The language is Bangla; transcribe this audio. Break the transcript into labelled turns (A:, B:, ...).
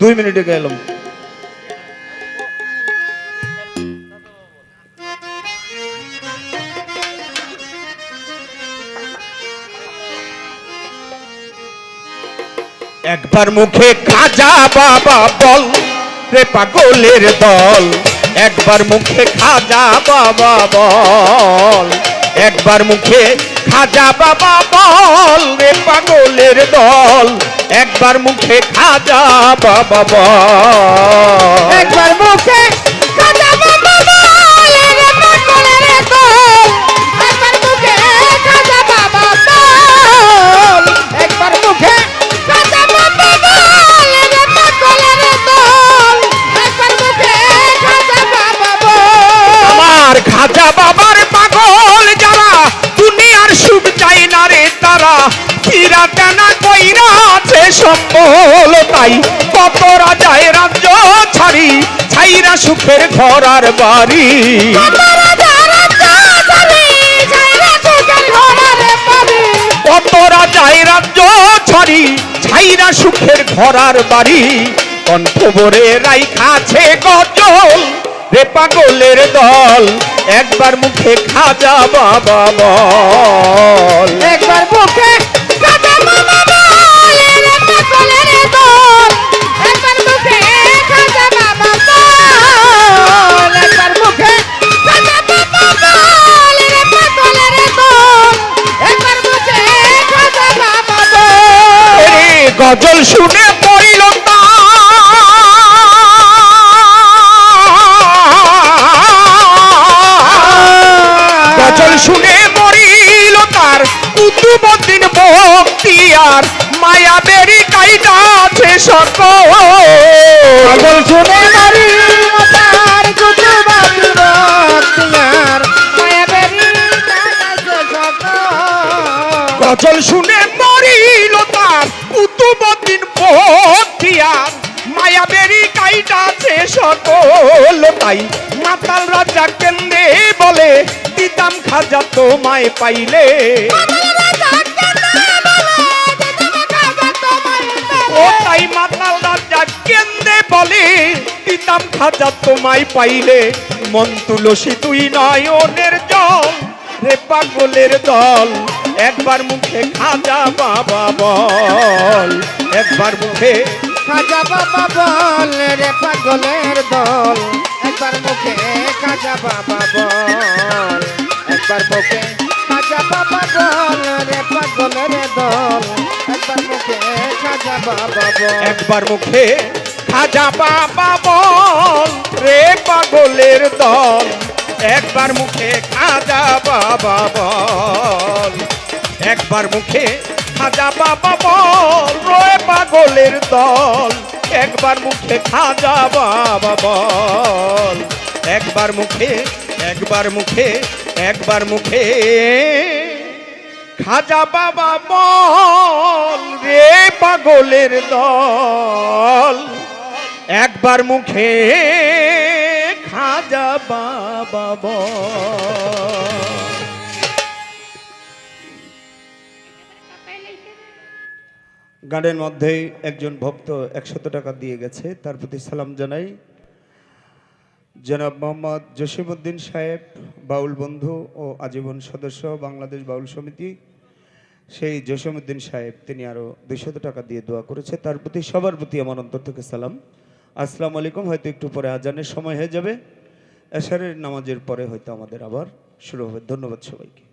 A: দুই মিনিটে গেলাম একবার মুখে খাজা বাবা বল রে পাগলের দল। একবার মুখে খাজা বাবা বল। একবার মুখে খাজা বাবা বল রে পাগলের দল। একবার মুখে খাজা বাবা বল।
B: একবার মুখে খাজা বাবা বলে রে পাগলের দল। একবার মুখে খাজা বাবা বল। একবার মুখে খাজা বাবা বলে রে পাগলের দল। একবার মুখে খাজা বাবা বল।
A: আমার খাজা বাবার ফিরা টানা কইরা আছে সম্বল তাই। কত রাজায় রাজ্য ছাড়ি ছাইরা সুখের ঘর আর বাড়ি। কত রাজায় রাজ্য ছাড়ি ছাইরা সুখের ঘর আর বাড়ি। কণ্ঠবরে রাইখাছে গজল রে পাগলের দল একবার মুখে খাজা বাবা বল।
B: একবার মুখে
A: গজল শুনে পড়িল গজল শুনে মরিল তার কুতুবদিন ভক্তি আর মায়া বেরি কাইটা আছে সকল
B: গজল শুনে তার মায়া বেরি সকল
A: গজল শুনে মরিল তার কুতুবদিন বক্তিয়ার মায়া বেরি কাইটা আছে সকল তাই মাতাল রাজা কেন্দ্রে বলে দিতাম খাজা তোমায় পাইলে। ও তাই মাতাল রাজা কেন্দ্রে বলে দিতাম খাজা তোমায় পাইলে। মন তুলসী তুই নয়নের জল রে পাগলের দল। একবার মুখে খাজা বাবা বল একবার মুখে
B: খাজা বাবা বল রে পাগলের দল। একবার মুখে খাজা বাবা বল একবার মুখে খাজা বাবা বল রে পাগলের দল। একবার মুখে খাজা বাবা বল।
A: একবার মুখে খাজা বাবা বল রে পাগলের দল। একবার মুখে খাজা বাবা বল একবার মুখে খাজা বাবা বল রে পাগলের দল। একবার মুখে খাজা বাবা বল, একবার মুখে একবার মুখে একবার মুখে। খাজা বাবা বল, রে পাগলের দল। একবার মুখে খাজা বাবা বল। গানের মধ্যেই একজন ভক্ত একশত টাকা দিয়ে গেছে, তার প্রতি সালাম জানাই। জনাব মোহাম্মদ জসিমউদ্দিন সাহেব, বাউল বন্ধু ও আজীবন সদস্য, বাংলাদেশ বাউল সমিতি। সেই জসিমউদ্দিন সাহেব, তিনি আরও দুইশত টাকা দিয়ে দোয়া করেছে, তার প্রতি সবার প্রতি আমার অন্তর থেকে সালাম। আসসালামু আলাইকুম, হয়তো একটু পরে আজানের সময় হয়ে যাবে। এশারের নামাজের পরে হয়তো আমাদের আবার শুরু হবে। ধন্যবাদ সবাইকে।